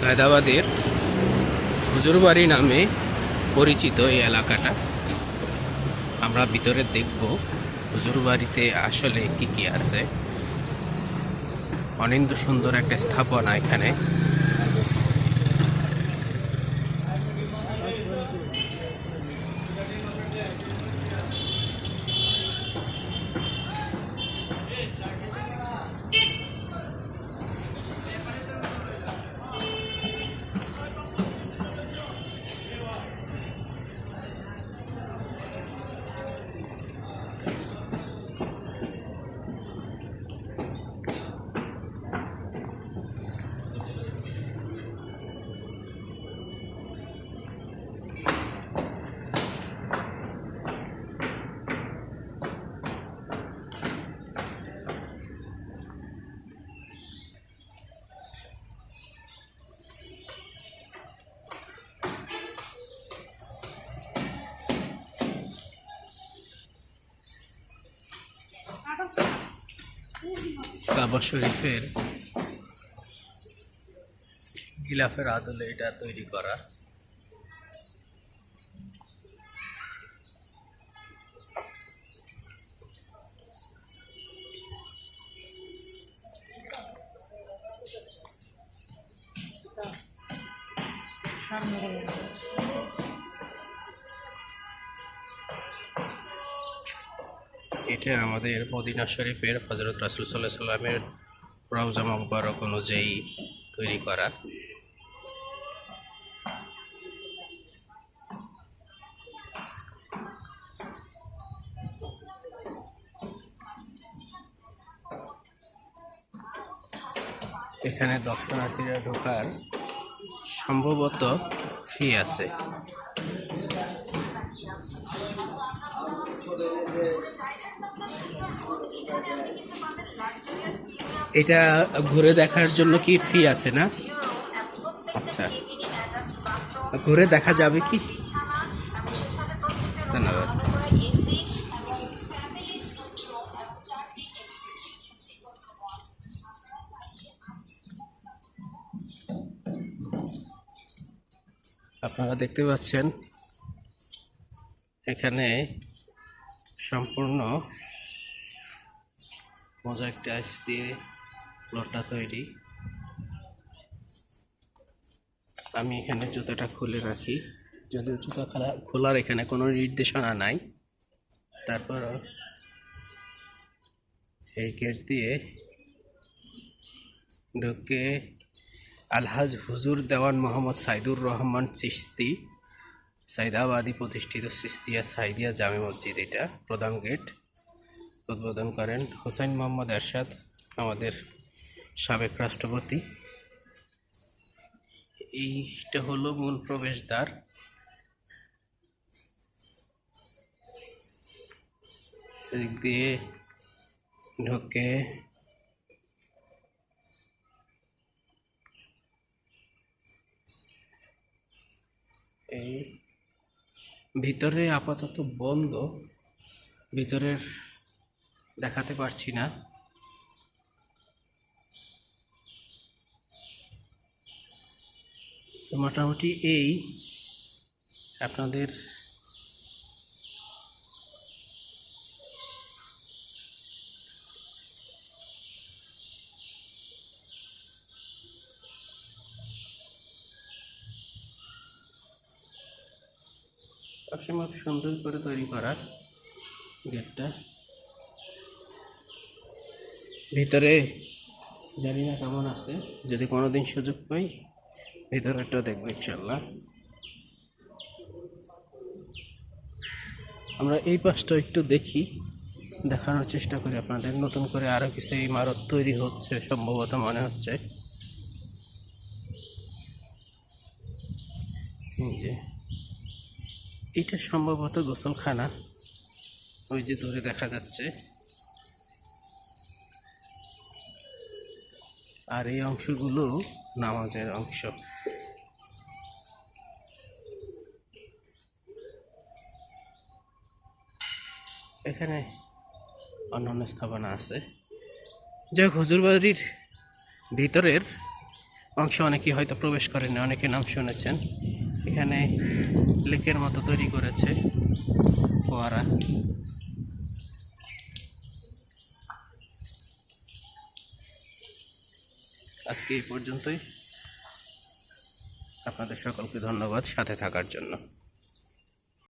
সায়দাবাদের হুজুরবাড়ি নামে পরিচিত এই এলাকাটা। আমরা ভিতরে দেখব হুজুরবাড়িতে আসলে কি কি আছে। অনিন্দ সুন্দর একটা স্থাপনা এখানে। কাবা শরীফের গিলাফের আদলে এটা তৈরি করা। এটা আমাদের মদিনা শরীফের হজরত রাসুল সাল্লাহ সাল্লামের রওজা মুবারক অনুযায়ী তৈরি করা। এখানে দর্শনার্থীরা ঢোকার সম্ভবত ফি আছে। এটা ঘুরে দেখার জন্য কি ফি আছে না? আচ্ছা। ঘুরে দেখা যাবে কি? ধন্যবাদ। আপনারা দেখতে পাচ্ছেন, এখানে সম্পূর্ণ মোজাইক টাইলস দিয়ে প্লটটা তৈরি। আমি এখানে জুতাটা খুলে রাখি। যদিও জুতা খেলা খোলার এখানে কোনো নির্দেশনা নাই। তারপর এই গেট দিয়ে ঢুকে আলহাজ হুজুর দেওয়ান মোহাম্মদ সাইদুর রহমান চিস্তি সাইদাবাদী প্রতিষ্ঠিত সিস্তিয়া সাইদিয়া জামে মসজিদ এটা, প্রধান গেট উদ্বোধন করেন হোসেন মোহাম্মদ এরশাদ, আমাদের সাবেক রাষ্ট্রপতি। এইটা হলো মূল প্রবেশদ্বার। এদিক দিয়ে ঢোকে এই ভিতরে আপাতত বন্ধ। ভিতরের দেখাতে পারছি না। তো মোটামুটি এই আপনাদের সবসময় সুন্দর করে তৈরি করার গেটটা। ভিতরে জানি না কেমন আছে, যদি কোনো দিন সুযোগ পাই ভিতরেরটা দেখব ইনশাল্লাহ আমরা এই পাশটা একটু দেখি, দেখানোর চেষ্টা করি আপনাদের, নতুন করে আরও কিছু ইমারত তৈরি হচ্ছে সম্ভবত মনে হচ্ছে। যে, এটা সম্ভবত গোসলখানা, ওই যে দূরে দেখা যাচ্ছে। আর এই অংশগুলো নামাজের অংশ। এখানে অন্যান্য স্থাপনা আছে। যাই হুজুরবাড়ির ভিতরের অংশ অনেকেই হয়তো প্রবেশ করেনি, অনেকে নাম শুনেছেন। এখানে লেকের মতো তৈরি করেছে ফোয়ারা। আজকে এই পর্যন্তই। আপনাদের সকলকে ধন্যবাদ সাথে থাকার জন্য।